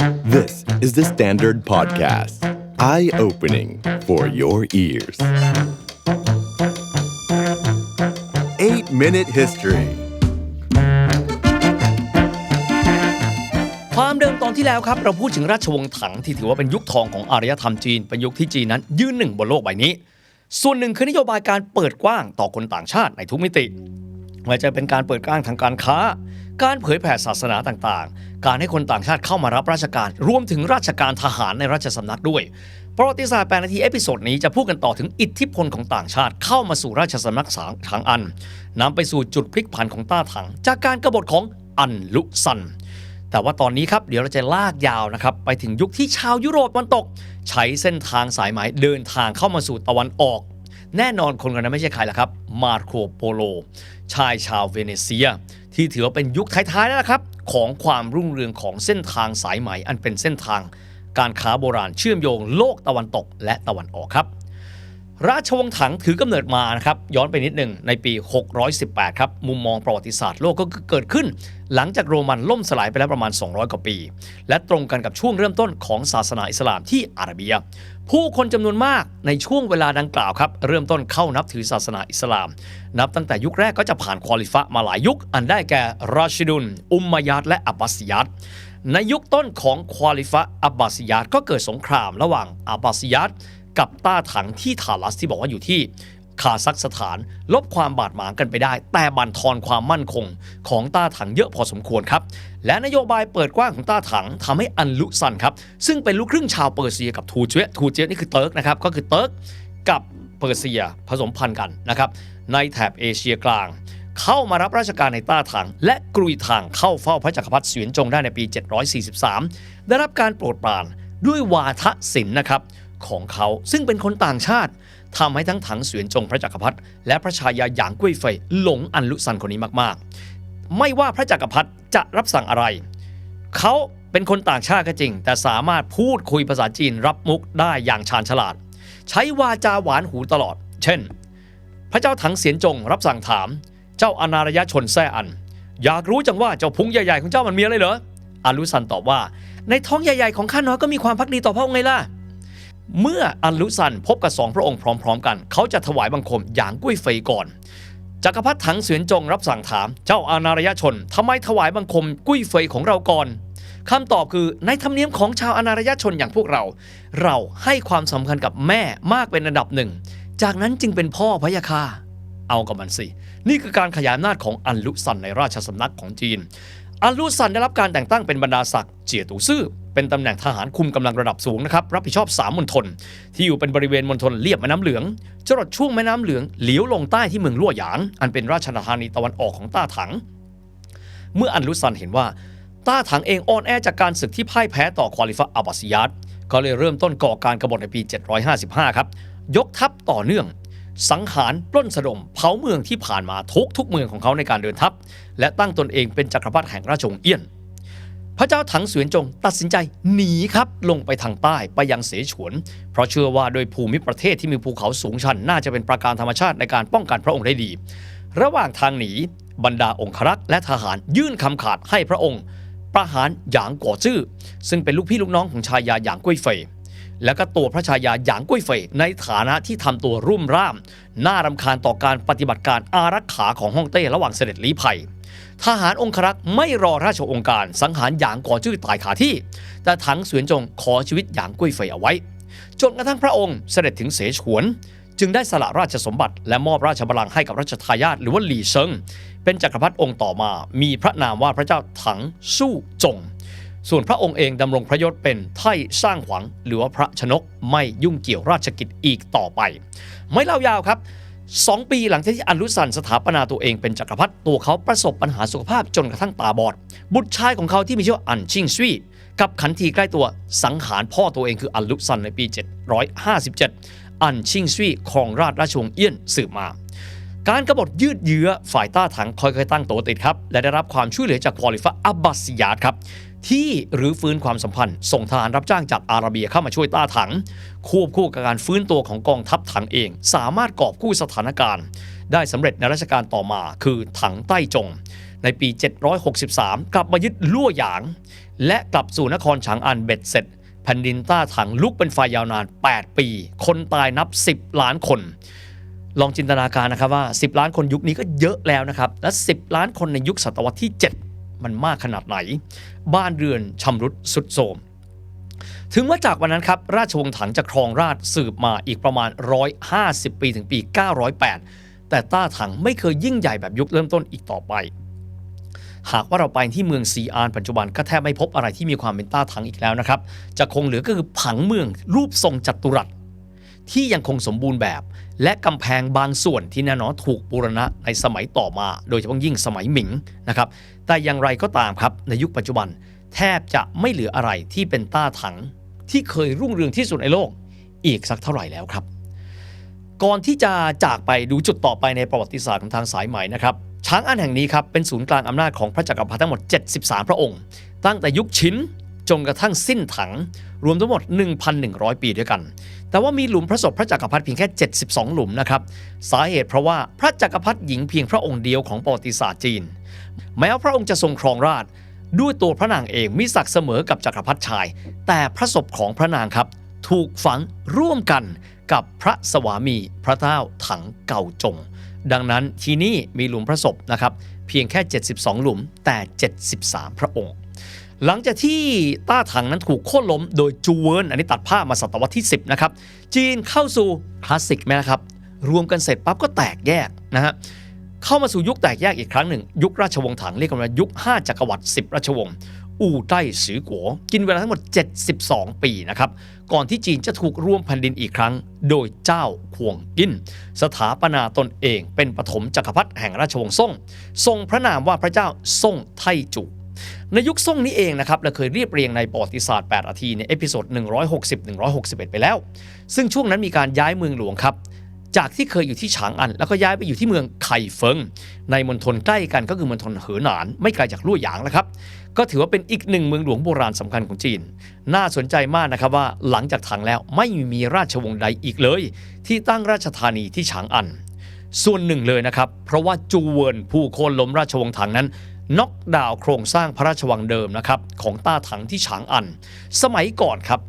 This is the Standard Podcast. Eye opening for your ears. 8 Minute History ความเดิมตอนที่แล้วครับ เราพูดถึงราชวงศ์ถังที่ถือว่าเป็นยุคทองของอารยธรรมจีน เป็นยุคที่จีนนั้นยืนหนึ่งบนโลกใบนี้ ส่วนหนึ่งคือนโยบายการเปิดกว้างต่อคนต่างชาติในทุกมิติไม่ว่าจะเป็นการเปิดกว้างทางการค้า การเผยแผ่ศาสนาต่างๆ การให้คนต่างชาติเข้ามารับราชการ รวมถึงราชการทหารในราชสำนักด้วยประวัติศาสตร์แปดนาทีเอพิโซดนี้จะพูดกันต่อถึงอิทธิพลของต่างชาติเข้ามาสู่ราชสำนักสางทางอันนำไปสู่จุดพลิกผันของต้าถัง จากการกบฏของอันลุซัน แต่ว่าตอนนี้ครับเดี๋ยวเราจะลากยาวนะครับ ไปถึงยุคที่ชาวยุโรปตะวันตก ใช้เส้นทางสายไหมเดินทางเข้ามาสู่ตะวันออก แน่นอนคนคนนั้นไม่ใช่ใครละครับ มาโคโปโล ชายชาวเวเนเซีย ที่ถือว่าเป็นยุคท้ายๆแล้วละครับ ของความรุ่งเรืองของเส้นทางสายไหมอันเป็นเส้นทาง การค้าโบราณเชื่อมโยงโลกตะวันตกและตะวันออกครับ ราชวงศ์ถังถือกำเนิดมานะครับย้อนไปนิดหนึ่งในปี 618 ครับมุมมองประวัติศาสตร์โลกก็เกิดขึ้น หลังจากโรมันล่มสลายไปแล้วประมาณ 200 กว่าปี และตรงกันกับช่วงเริ่มต้นของศาสนาอิสลามที่อาระเบีย ผู้คนจำนวนมากในช่วงเวลาดังกล่าวครับ เริ่มต้นเข้านับถือศาสนาอิสลาม นับตั้งแต่ยุคแรกก็จะผ่านควอลิฟะมาหลายยุค อันได้แก่ราชิดุลอุมมายัดและอับบาสิยัดในยุคต้นของควอลิฟะอับบาสิยัดก็เกิดสงครามระหว่างอับบาสิยัด กับต้าถังที่ทาลัสที่บอกว่าอยู่ที่คาซัคสถาน ลบความบาดหมางกันไปได้ แต่บั่นทอนความมั่นคงของต้าถังเยอะพอสมควรครับ และนโยบายเปิดกว้างของต้าถังทำให้อันลุซันครับ ซึ่งเป็นลูกครึ่งชาวเปอร์เซียกับทูเจทูเจนี่คือเติร์กนะครับ ก็คือเติร์กกับเปอร์เซียผสมพันธุ์กันนะครับในแถบเอเชียกลาง เข้ามารับราชการในต้าถัง และกรุยทางเข้าเฝ้าพระจักรพรรดิเสวียนจงได้ในปี 743 ได้รับการโปรดปรานด้วยวาทศิลป์นะครับ ของเขา ซึ่งเป็นคนต่างชาติทำให้ทั้งถังเสวียนจงพระจักรพรรดิและพระชายาหยางกุ้ยเฟยหลงอันลุซันคนนี้มากๆ ไม่ว่าพระจักรพรรดิจะรับสั่งอะไร เขาเป็นคนต่างชาติก็จริง แต่สามารถพูดคุยภาษาจีนรับมุกได้อย่างชาญฉลาด ใช้วาจาหวานหูตลอด เช่น พระเจ้าถังเสียนจงรับสั่งถาม เจ้าอนารยชนแซ่อัน อยากรู้จังว่าเจ้าพุงใหญ่ๆของเจ้ามันมีอะไรเหรออาลุซันตอบว่า ในท้องใหญ่ๆของข้าน้อยก็มีความพักดีต่อพระองค์ไงล่ะ เมื่ออันลุซันพบกับสองพระองค์พร้อม ๆ กัน เขาจะถวายบังคมหยางกุ้ยเฟยก่อนจักรพรรดิถังเสวียนจงรับสั่งถาม เจ้าอานารยชนทำไมถวายบังคมกุ้ยเฟยของเราก่อนคำตอบคือในธรรมเนียมของชาวอานารยชนอย่างพวกเรา เราให้ความสำคัญกับแม่มากเป็นอันดับหนึ่ง จากนั้นจึงเป็นพ่อพะยาคาเอากับมันสิ นี่คือการขยายอำนาจของอันลุซันในราชสำนักของจีน อันลุซันได้รับการแต่งตั้งเป็นบรรดาศักดิ์เจียตูซื่อ เป็นตำแหน่งทหารคุมกำลังระดับสูงนะครับรับผิดชอบสามมณฑลที่อยู่เป็นบริเวณมณฑลเลียบแม่น้ำเหลืองจรดช่วงแม่น้ำเหลืองเหลียวลงใต้ที่เมืองลั่วหยาง อันเป็นราชธานีตะวันออกของต้าถัง เมื่ออันลุซันเห็นว่าต้าถังเองอ่อนแอจากการศึกที่พ่ายแพ้ต่อควอลิฟะอับบาซิยัดก็เลยเริ่มต้นก่อการกบฏในปี 755 ครับ ยกทัพต่อเนื่อง สังหารปล้นสะดมเผาเมืองที่ผ่านมาทุกทุกเมืองของเขาในการเดินทัพ และตั้งตนเองเป็นจักรพรรดิแห่งราชวงศ์เอี้ยน พระเจ้าถังเสวียนจงตัดสินใจหนีครับลงไปทางใต้ไปยังเสฉวน เพราะเชื่อว่าโดยภูมิประเทศที่มีภูเขาสูงชันน่าจะเป็นประการธรรมชาติในการป้องกันพระองค์ได้ดี ระหว่างทางหนีบรรดาองครักษ์และทหารยื่นคำขาดให้พระองค์ ประหารหยางกัวจื้อซึ่งเป็นลูกพี่ลูกน้องของชายาหยางกุ้ยเฟยแล้วก็ตัวพระชายาหยางกุ้ยเฟยในฐานะที่ทำตัวรุ่มร่าม น่ารำคาญต่อการปฏิบัติการอารักขาของฮ่องเต้ระหว่างเสด็จลี้ภัย ทหารองครักษ์ไม่รอราชองค์การสังหารหยางก่อจื้อตายขาที่ แต่ถังเสวียนจงขอชีวิตหยางกุ้ยเฟยเอาไว้ จนกระทั่งพระองค์เสด็จถึงเสฉวน จึงได้สละราชสมบัติ และมอบราชบัลลังก์ให้กับรัชทายาทหรือว่าหลี่เซิง เป็นจักรพรรดิองค์ต่อมา มีพระนามว่าพระเจ้าถังสู้จง ส่วนพระองค์เองดำรงพระยศเป็นไท่สร้างขวังหรือว่าพระชนกไม่ยุ่งเกี่ยวราชกิจอีกต่อไป ไม่เล่ายาวครับ 2 ปีหลังจากที่อันลุซันสถาปนาตัวเองเป็นจักรพรรดิตัวเขาประสบปัญหาสุขภาพจนกระทั่งตาบอด บุตรชายของเขาที่มีชื่ออันชิงซุยกับขันทีใกล้ตัวสังหารพ่อตัวเองคืออันลุซันในปี 757 อันชิงซุยครองราชราชวงศ์เอี้ยนสืบมา การกบฏยืดเยื้อฝ่ายต้าถังค่อยๆตั้งตัวติดครับ และได้รับความช่วยเหลือจากคอลิฟะอับบาซิยาดครับ ที่หรือฟื้นความสัมพันธ์ ส่งทหารรับจ้างจากอาระเบียเข้ามาช่วยต้าถัง ควบคู่กับการฟื้นตัวของกองทัพถังเอง สามารถกอบกู้สถานการณ์ ได้สำเร็จในรัชกาลต่อมา คือถังใต้จง ในปี 763 กลับมายึดลั่วหยาง และกลับสู่นครฉางอันเบ็ดเสร็จแผ่นดินต้าถังลุกเป็นไฟยาวนาน 8 ปี คนตายนับ 10 ล้านคน ลองจินตนาการนะครับว่า 10 ล้านคนยุคนี้ก็เยอะแล้วนะครับ และ 10 ล้านคนในยุคศตวรรษที่ 7 มันมากขนาดไหน บ้านเรือนชำรุดสุดโทรมถึงว่าจากวันนั้นครับ ราชวงศ์ถังจะครองราชสืบมาอีกประมาณ 150 ปีถึงปี 908 แต่ต้าถังไม่เคยยิ่งใหญ่แบบยุคเริ่มต้นอีกต่อไป หากว่าเราไปที่เมืองซีอานปัจจุบันก็แทบไม่พบอะไรที่มีความเป็นต้าถังอีกแล้วนะครับ จะคงเหลือก็คือผังเมืองรูปทรงจัตุรัส ที่ยังคงสมบูรณ์แบบ และกำแพงบางส่วนที่แน่นอนถูกบูรณะในสมัยต่อมา โดยเฉพาะยิ่งสมัยหมิงนะครับแต่อย่างไรก็ตามครับในยุคปัจจุบัน แทบจะไม่เหลืออะไรที่เป็นต้าถัง ที่เคยรุ่งเรืองที่สุดในโลก อีกสักเท่าไหร่แล้วครับ ก่อนที่จะจากไปดูจุดต่อไปในประวัติศาสตร์ของทางสายไหม่นะครับช้างอันแห่งนี้ครับเป็นศูนย์กลางอำนาจของพระจักรพรรดิทั้งหมด 73 พระองค์ ตั้งแต่ยุคชิน จนกระทั่งสิ้นถัง รวมทั้งหมด 1,100 ปีด้วยกัน แต่ว่ามีหลุมพระศพพระจักรพรรดิเพียงแค่ 72 หลุมนะครับสาเหตุเพราะว่าพระจักรพรรดิหญิงเพียงพระองค์เดียวของประวัติศาสตร์จีน แม้ว่าพระองค์จะทรงครองราชด้วยตัวพระนางเองมีศักดิ์เสมอกับจักรพรรดิชาย แต่พระศพของพระนางครับ ถูกฝังร่วมกันกับพระสวามีพระเท้าถังเก่าจง ดังนั้นที่นี่มีหลุมพระศพนะครับเพียงแค่ 72 หลุมแต่ 73 พระองค์ หลังจากที่ต้าถังนั้นถูกโค่นล้มโดยจูเวิร์นอันนี้ตัดภาพมาศตวรรษที่ 10 นะครับ จีนเข้าสู่คลาสสิกไหมนะครับ รวมกันเสร็จปั๊บก็แตกแยกนะฮะเข้ามาสู่ยุคแตกแยกอีกครั้งหนึ่ง ยุคราชวงศ์ถังเรียกกันว่ายุค 5จักรวรรดิ10 ราชวงศ์อู่ใต้สือกัวกินเวลาทั้งหมด 72 ปีนะครับก่อนที่จีนจะถูกร่วมแผ่นดินอีกครั้ง โดยเจ้าขวงกิน สถาปนาตนเองเป็นปฐมจักรพรรดิแห่งราชวงศ์ซ่ง ทรงพระนามว่าพระเจ้าซ่งไทจุ ในยุคซ่งนี้เองนะครับเราเคยเรียบเรียงในประวัติศาสตร์8นาทีในเอพิโซด160-161 ไปแล้ว ซึ่งช่วงนั้นมีการย้ายเมืองหลวงครับจากที่เคยอยู่ที่ฉางอัน แล้วก็ย้ายไปอยู่ที่เมืองไข่เฟิง ในมณฑลใกล้กันก็คือมณฑลเหอหนาน ไม่ไกลจากลู่หยางแล้วครับ ก็ถือว่าเป็นอีกหนึ่งเมืองหลวงโบราณสำคัญของจีน น่าสนใจมากนะครับว่าหลังจากถังแล้วไม่มีราชวงศ์ใดอีกเลย ที่ตั้งราชธานีที่ฉางอัน ส่วนหนึ่งเลยนะครับ เพราะว่าจูเวินผู้โค่นล้มราชวงศ์ถังนั้น น็อกดาวโครงสร้างพระราชวังเดิมนะครับของต้าถังที่ฉางอัน สมัยก่อนครับ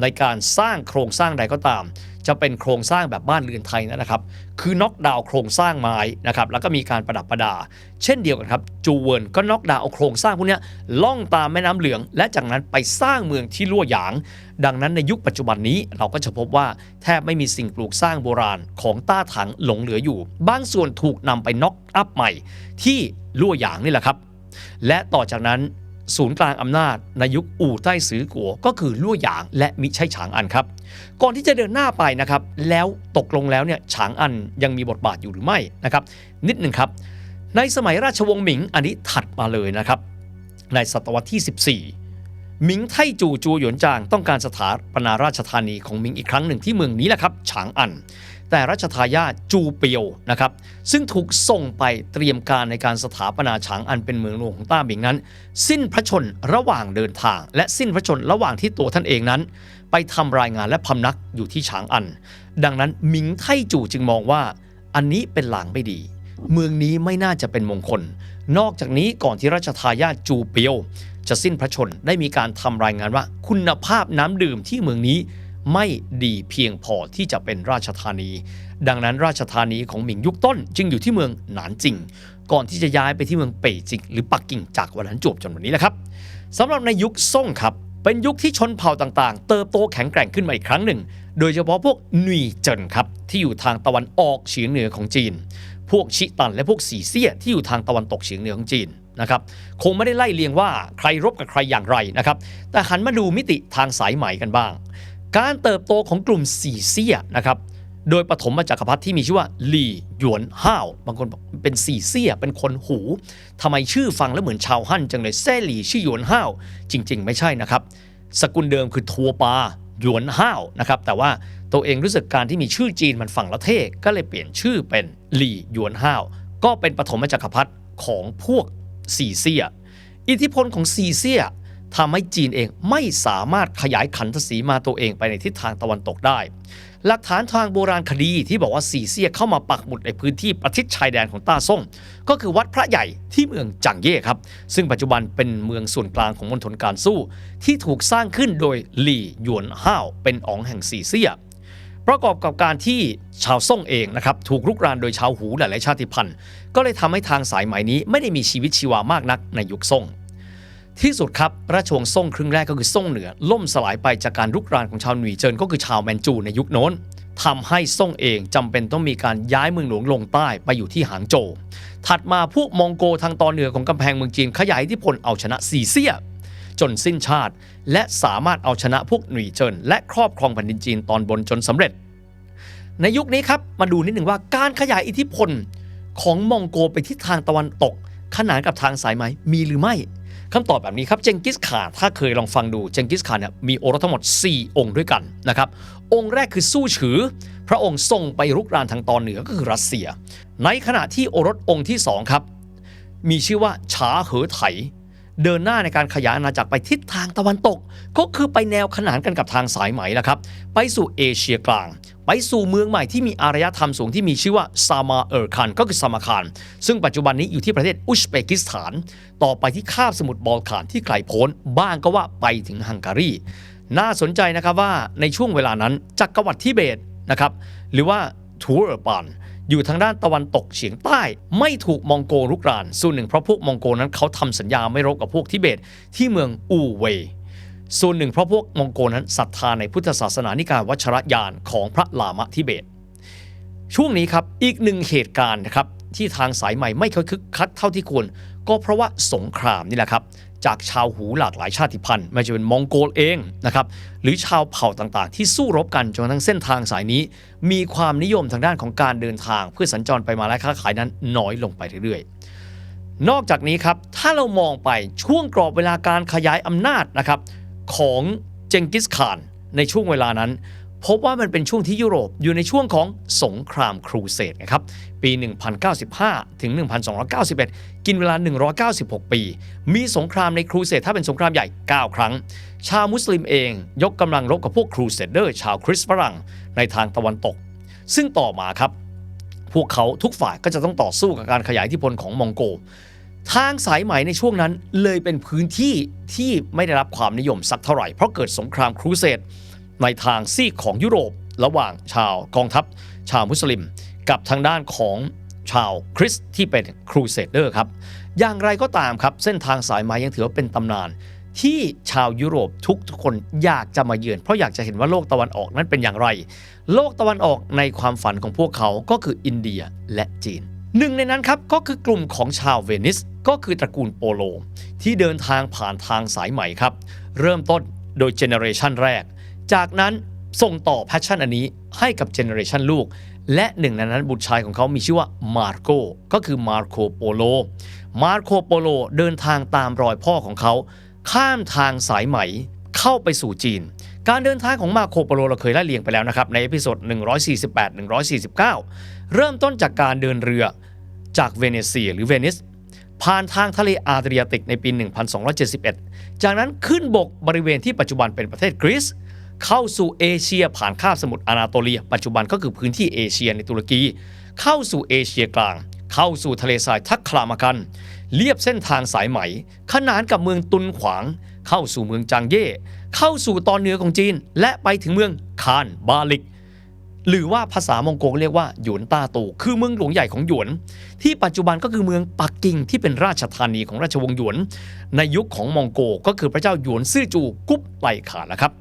ในการสร้างโครงสร้างใดก็ตาม จะเป็นโครงสร้างแบบบ้านเรือนไทยนะครับ คือน็อกดาวโครงสร้างไม้นะครับแล้วก็มีการประดับประดา เช่นเดียวกันครับจูเวิร์นก็น็อกดาวเอาโครงสร้างพวกนี้ล่องตามแม่น้ำเหลือง และจากนั้นไปสร้างเมืองที่ลั่วหยาง ดังนั้นในยุคปัจจุบันนี้เราก็จะพบว่าแทบไม่มีสิ่งปลูกสร้างโบราณของต้าถังหลงเหลืออยู่ บางส่วนถูกนำไปน็อกอัพใหม่ ที่ลั่วหยางนี่แหละครับ และต่อจากนั้นศูนย์กลางอำนาจในยุคอู่ใต้สือกัว ก็คือลั่วหยางและมิใช่ฉางอันครับ ก่อนที่จะเดินหน้าไปนะครับ แล้วตกลงแล้วเนี่ยฉางอันยังมีบทบาทอยู่หรือไม่นะครับ นิดหนึ่งครับ ในสมัยราชวงศ์หมิงอันนี้ถัดมาเลยนะครับ ในศตวรรษที่ 14 หมิงไทจูจูหยวนจางต้องการสถาปนาราชธานีของหมิงอีกครั้งหนึ่งที่เมืองนี้แหละครับฉางอัน แต่รัชทายาทจูเปียวนะครับซึ่งถูกส่งไปเตรียมการในการสถาปนาฉางอันเป็นเมืองหลวงของต้าหมิงนั้น สิ้นพระชนระหว่างเดินทาง และสิ้นพระชนระหว่างที่ตัวท่านเองนั้น ไปทำรายงานและพำนักอยู่ที่ฉางอัน ดังนั้นหมิงไทจูจึงมองว่า อันนี้เป็นหลางไม่ดี เมืองนี้ไม่น่าจะเป็นมงคล นอกจากนี้ก่อนที่รัชทายาทจูเปียวจะสิ้นพระชนได้มีการทำรายงานว่าคุณภาพน้ำดื่มที่เมืองนี้ ไม่ดีเพียงพอที่จะเป็นราชธานี ดังนั้นราชธานีของหมิงยุคต้น จึงอยู่ที่เมืองหนานจิง ก่อนที่จะย้ายไปที่เมืองเป่ยจิง หรือปักกิ่งจากวันนั้นจวบจนวันนี้แหละครับสำหรับในยุคซ่งครับเป็นยุคที่ชนเผ่าต่างๆ เติบโตแข็งแกร่งขึ้นมาอีกครั้งหนึ่ง โดยเฉพาะพวกหนุ่ยเจินครับที่อยู่ทางตะวันออกเฉียงเหนือของจีน พวกชิตันและพวกสีเซี่ยที่อยู่ทางตะวันตกเฉียงเหนือของจีนนะครับคงไม่ได้ไล่เลียงว่าใครรบกับใครอย่างไรนะครับแต่หันมาดูมิติทางสายไหมกันบ้าง การเติบโตของกลุ่มสีเซี่ยนะครับโดยปฐมจักรพรรดิที่มีชื่อว่าหลี่หยวนห้าวบางคนบอกเป็นสีเซี่ยเป็นคนหูทำไมชื่อฟังแล้วเหมือนชาวฮั่นจังเลยแซ่หลี่ชื่อหยวนห้าวจริง ๆ ไม่ใช่นะครับ สกุลเดิมคือทัวปาหยวนห้าวนะครับแต่ว่าตัวเองรู้สึกการที่มีชื่อจีนมันฝั่งละเทศก็เลยเปลี่ยนชื่อเป็นหลี่หยวนห้าวก็เป็นปฐมจักรพรรดิของพวกสีเซี่ยอิทธิพลของซีเซีย ทำให้จีนเองไม่สามารถขยายขันทศีมาตัวเองไปในทิศทางตะวันตกได้ หลักฐานทางโบราณคดีที่บอกว่าสีเซียเข้ามาปักหมุดในพื้นที่ประชิดชายแดนของต้าซ่ง ก็คือวัดพระใหญ่ที่เมืองจังเย่ครับ ซึ่งปัจจุบันเป็นเมืองส่วนกลางของมณฑลการสู้ ที่ถูกสร้างขึ้นโดยหลี่หยวนห้าวเป็นอ๋องแห่งสีเซียประกอบกับการที่ชาวซ่งเองนะครับถูกรุกรานโดยชาวหูหลายๆชาติพันธุ์ ก็เลยทำให้ทางสายไหมนี้ไม่ได้มีชีวิตชีวามากนักในยุคซ่ง ที่สุดครับ ราชวงศ์ซ่งครึ่งแรกก็คือซ่งเหนือ ล่มสลายไปจากการรุกรานของชาวหนุ่ยเจินก็คือชาวแมนจูในยุคโน้นทำให้ซ่งเองจำเป็นต้องมีการย้ายเมืองหลวงลงใต้ไปอยู่ที่หางโจวถัดมาพวกมองโกทางตอนเหนือของกำแพงเมืองจีนขยายอิทธิพลเอาชนะซีเซีย จนสิ้นชาติ และสามารถเอาชนะพวกหนุ่ยเจินและครอบครองแผ่นดินจีนตอนบนจนสำเร็จ ในยุคนี้ครับมาดูนิดหนึ่งว่าการขยายอิทธิพลของมองโกไปทิศทางตะวันตก ขนานกับทางสายไหมมีหรือไม่ คำตอบแบบนี้ครับเจงกิสข่านถ้าเคยลองฟังดูเจงกิสข่านเนี่ยมีโอรสทั้งหมด 4 องค์ด้วยกันนะครับองค์แรกคือสู้ฉือ พระองค์ทรงไปรุกรานทางตอนเหนือก็คือรัสเซีย ในขณะที่โอรสองค์ที่สองครับมีชื่อว่าฉาเหอไถ เดินหน้าในการขยายอาณาจักรไปทิศทางตะวันตก ก็คือไปแนวขนานกันกับทางสายไหมแล้วครับ ไปสู่เอเชียกลาง ไปสู่เมืองใหม่ที่มีอารยธรรมสูงที่มีชื่อว่าซามาเออร์คันก็คือซามาคานซึ่งปัจจุบันนี้อยู่ที่ประเทศอุซเบกิสถาน ต่อไปที่คาบสมุทรบอลข่านที่ไกลโพ้นบ้างก็ว่าไปถึงฮังการีน่าสนใจนะครับว่าในช่วงเวลานั้นจักรวรรดิทิเบตนะครับหรือว่าทูเออร์ปานอยู่ทางด้านตะวันตกเฉียงใต้ ไม่ถูกมองโกรุกราน ส่วนหนึ่งเพราะพวกมองโกนั้นเขาทำสัญญาไม่รบกับพวกทิเบตที่เมืองอูเวย ส่วนหนึ่งเพราะพวกมองโกนั้นศรัทธาในพุทธศาสนานิกายวัชรยานของพระลามะทิเบต ช่วงนี้ครับอีกหนึ่งเหตุการณ์นะครับที่ทางสายใหม่ไม่ค่อยคึกคักเท่าที่ควร ก็เพราะว่าสงครามนี่แหละครับจากชาวหูหลากหลายชาติพันธุ์ไม่ว่าจะเป็นมองโกลเองนะครับหรือชาวเผ่าต่างๆ ที่สู้รบกันจนทั่งเส้นทางสายนี้ มีความนิยมทางด้านของการเดินทาง เพื่อสัญจรไปมาและค้าขายนั้นน้อยลงไปเรื่อยๆ นอกจากนี้ครับถ้าเรามองไปช่วงกรอบเวลาการขยายอำนาจนะครับ ของเจงกิสข่านในช่วงเวลานั้น พบว่ามันเป็นช่วงที่ยุโรปอยู่ในช่วงของสงครามครูเสดนะครับปี 1095 ถึง 1291 กินเวลา 196 ปี มีสงครามในครูเสดถ้าเป็นสงครามใหญ่ 9 ครั้ง ชาวมุสลิมเองยกกำลังรบกับพวกครูเสดเดอร์ชาวคริสต์ฝรั่งในทางตะวันตก ซึ่งต่อมาครับ พวกเขาทุกฝ่ายก็จะต้องต่อสู้กับการขยายอิทธิพลของมองโก ทางสายไหมในช่วงนั้นเลยเป็นพื้นที่ที่ไม่ได้รับความนิยมสักเท่าไหร่ เพราะเกิดสงครามครูเสดในทางซีกของยุโรป ระหว่างชาวกองทัพ ชาวมุสลิม กับทางด้านของชาวคริสต์ที่เป็นครูเสดเดอร์ครับ อย่างไรก็ตามครับ เส้นทางสายไหมยังถือว่าเป็นตำนาน ที่ชาวยุโรปทุกทุกคนอยากจะมาเยือน เพราะอยากจะเห็นว่าโลกตะวันออกนั้นเป็นอย่างไร โลกตะวันออกในความฝันของพวกเขาก็คืออินเดียและจีน หนึ่งในนั้นครับก็คือกลุ่มของชาวเวนิส ก็คือตระกูลโปโล ที่เดินทางผ่านทางสายไหมครับ เริ่มต้นโดยเจเนอเรชันแรก จากนั้นส่งต่อแพชชั่นอันนี้ให้กับเจเนอเรชันลูก และหนึ่งในนั้นบุตรชายของเขามีชื่อว่ามาร์โกก็คือมาร์โคโปโล มาร์โคโปโลเดินทางตามรอยพ่อของเขา ข้ามทางสายไหมเข้าไปสู่จีน การเดินทางของมาร์โคโปโลเราเคยไล่เรียงไปแล้วนะครับ ในเอพิโซด148-149 เริ่มต้นจากการเดินเรือ จากเวเนเซียหรือเวนิสผ่านทางทะเลอาดริยาติกในปี 1271 จากนั้นขึ้นบกบริเวณที่ปัจจุบันเป็นประเทศกรีซเข้าสู่เอเชียผ่านคาบสมุทรอนาโตเลีย ปัจจุบันก็คือพื้นที่เอเชียในตุรกี เข้าสู่เอเชียกลาง เข้าสู่ทะเลทรายทักคลามากัน เลียบเส้นทางสายไหม ขนานกับเมืองตุนขวาง เข้าสู่เมืองจางเย่ เข้าสู่ตอนเหนือของจีน และไปถึงเมืองคานบาลิก หรือว่าภาษามองโกเรียกว่าหยวนต้าตูคือเมืองหลวงใหญ่ของหยวน ที่ปัจจุบันก็คือเมืองปักกิ่งที่เป็นราชธานีของราชวงศ์หยวน ในยุคของมองโกก็คือพระเจ้าหยวนซื่อจูกุ๊บไลขานะครับ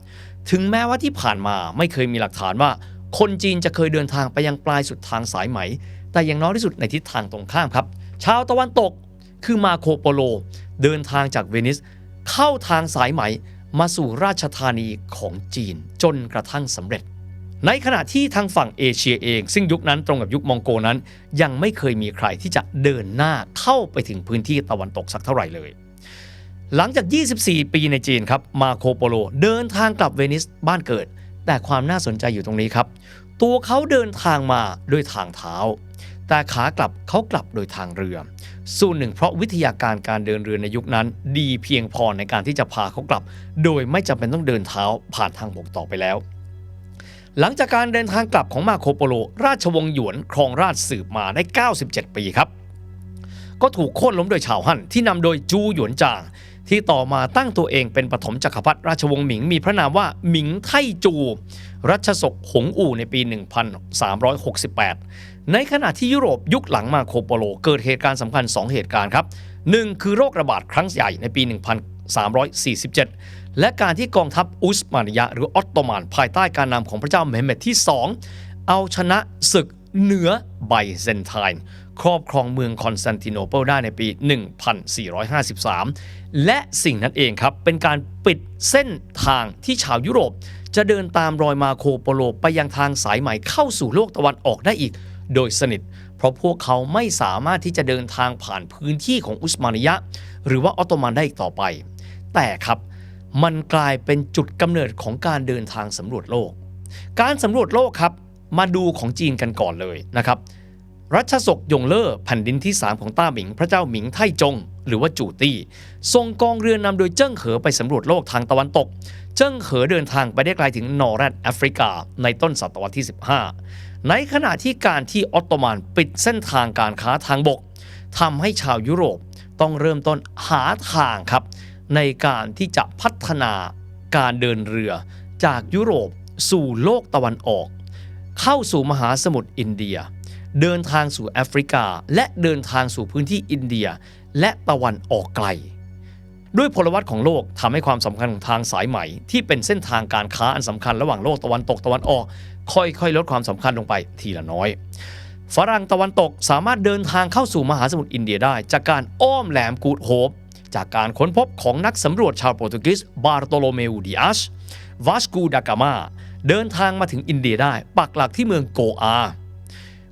ถึงแม้ว่าที่ผ่านมาไม่เคยมีหลักฐานว่า คนจีนจะเคยเดินทางไปยังปลายสุดทางสายไหม แต่อย่างน้อยที่สุดในทิศทางตรงข้ามครับ ชาวตะวันตกคือมาโคโปโล เดินทางจากเวนิส เข้าทางสายไหมมาสู่ราชธานีของจีนจนกระทั่งสำเร็จ ในขณะที่ทางฝั่งเอเชียเอง ซึ่งยุคนั้นตรงกับยุคมองโกนั้น ยังไม่เคยมีใครที่จะเดินหน้าเข้าไปถึงพื้นที่ตะวันตกสักเท่าไหร่เลย หลังจาก 24 ปีในจีนครับมาโคโปโลเดินทางกลับเวนิสบ้านเกิด แต่ความน่าสนใจอยู่ตรงนี้ครับ ตัวเขาเดินทางมาด้วยทางเท้า แต่ขากลับเขากลับโดยทางเรือ ส่วนหนึ่งเพราะวิทยาการการเดินเรือในยุคนั้น ดีเพียงพอในการที่จะพาเขากลับ โดยไม่จำเป็นต้องเดินเท้าผ่านทางบกต่อไปแล้ว หลังจากการเดินทางกลับของมาโคโปโล ราชวงศ์หยวนครองราชสืบมาได้ 97 ปีครับ ก็ถูกโค่นล้มโดยชาวฮั่นที่นำโดยจูหยวนจาง ที่ต่อมาตั้งตัวเองเป็นปฐมจักรพรรดิราชวงศ์หมิงมีพระนามว่าหมิงไทจู รัชสกหงอู่ในปี 1368 ในขณะที่ยุโรปยุคหลังมาโคโปโล เกิดเหตุการณ์สำคัญ 2 เหตุการณ์ครับ 1 คือโรคระบาดครั้งใหญ่ในปี 1347 และการที่กองทัพอุสมานิยะหรือออตโตมันภายใต้การนำของพระเจ้าเมเหม็ดที่ 2 เอาชนะศึกเหนือไบเซนไทน์ครอบครองเมืองคอนสแตนติโนเปิลได้ในปี 1453 และสิ่งนั้นเองครับ เป็นการปิดเส้นทางที่ชาวยุโรป จะเดินตามรอยมาโคโปโลไปยังทางสายไหม่เข้าสู่โลกตะวันออกได้อีกโดยสนิท เพราะพวกเขาไม่สามารถที่จะเดินทางผ่านพื้นที่ของอุสมานิยะ หรือว่าออตโตมันได้อีกต่อไป แต่ครับ มันกลายเป็นจุดกำเนิดของการเดินทางสำรวจโลก การสำรวจโลกครับมาดูของจีนกันก่อนเลยนะครับรัชสกยงเล่อแผ่นดินที่ 3 ของต้าหมิง พระเจ้าหมิงไทจง หรือว่าจู่ตี้ส่งกองเรือนำโดยเจิ้งเขอไปสำรวจโลกทางตะวันตก เจิ้งเขอเดินทางไปได้ไกลถึงนอร์แรดแอฟริกา ในต้นศตวรรษที่ 15 ในขณะที่การที่ออตโตมันปิดเส้นทางการค้าทางบกทำให้ชาวยุโรปต้องเริ่มต้นหาทางครับ ในการที่จะพัฒนาการเดินเรือจากยุโรปสู่โลกตะวันออก เข้าสู่มหาสมุทรอินเดีย เดินทางสู่แอฟริกา และเดินทางสู่พื้นที่อินเดีย และตะวันออกไกล ด้วยพลวัตของโลกทำให้ความสำคัญของทางสายไหม ที่เป็นเส้นทางการค้าอันสำคัญระหว่างโลกตะวันตกตะวันออก ค่อยๆ ลดความสำคัญลงไปทีละน้อยฝรั่งตะวันตกสามารถเดินทางเข้าสู่มหาสมุทรอินเดียได้ จากการอ้อมแหลมกูดโฮป จากการค้นพบของนักสำรวจชาวโปรตุเกสบาร์โตโลเมอูดิอัชวาสกูดากามาเดินทางมาถึงอินเดียได้ ปักหลักที่เมืองโกอา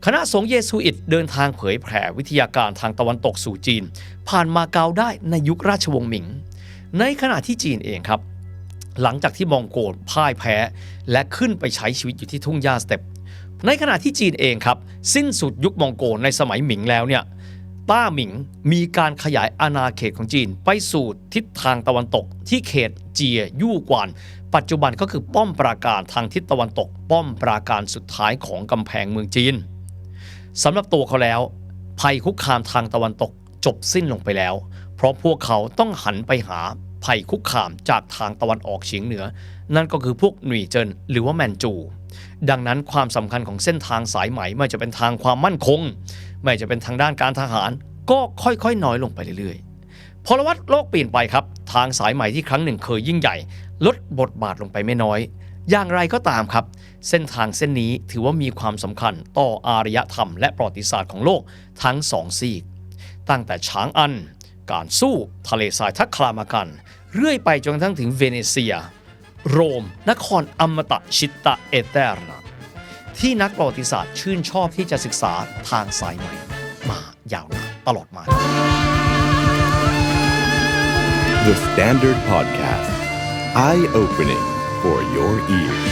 คณะสงฆ์เยซูอิตเดินทางเผยแผ่วิทยาการทางตะวันตกสู่จีน ผ่านมาเกาได้ในยุคราชวงศ์หมิง ในขณะที่จีนเองครับ หลังจากที่มองโกลพ่ายแพ้ และขึ้นไปใช้ชีวิตอยู่ที่ทุ่งหญ้าสเต็ปในขณะที่จีนเองครับ สิ้นสุดยุคมองโกลในสมัยหมิงแล้วเนี่ย ต้าหมิง มีการขยายอาณาเขตของจีน ไปสู่ทิศทางตะวันตก ที่เขตเจียยู่กวานปัจจุบันก็คือป้อมปราการทางทิศตะวันตก ป้อมปราการสุดท้ายของกำแพงเมืองจีนสำหรับตัวเขาแล้ว ภัยคุกคามทางตะวันตกจบสิ้นลงไปแล้ว เพราะพวกเขาต้องหันไปหาภัยคุกคามจากทางตะวันออกเฉียงเหนือ นั่นก็คือพวกหนุ่ยเจินหรือว่าแมนจู ดังนั้นความสำคัญของเส้นทางสายไหมไม่ว่าจะเป็นทางความมั่นคง ไม่จะเป็นทางด้านการทหาร ก็ค่อยๆ น้อยลงไปเรื่อยๆพลวัตโลกเปลี่ยนไปครับ ทางสายไหม่ที่ครั้งหนึ่งเคยยิ่งใหญ่ ลดบทบาทลงไปไม่น้อย อย่างไรก็ตามครับ เส้นทางเส้นนี้ถือว่ามีความสำคัญต่ออารยธรรมและประวัติศาสตร์ของโลกทั้งสองซีก ตั้งแต่ช้างอัน การสู้ทะเลทรายทักคลามากัน เรื่อยไปจนกระทั่งถึงเวเนเซีย โรม นครอมตะชิตตะเอเตอร์นา ที่นักประวัติศาสตร์ชื่นชอบที่จะศึกษาทางสายใหม่มายาวนานตลอดมา The Standard Podcast. Eye opening for your ears.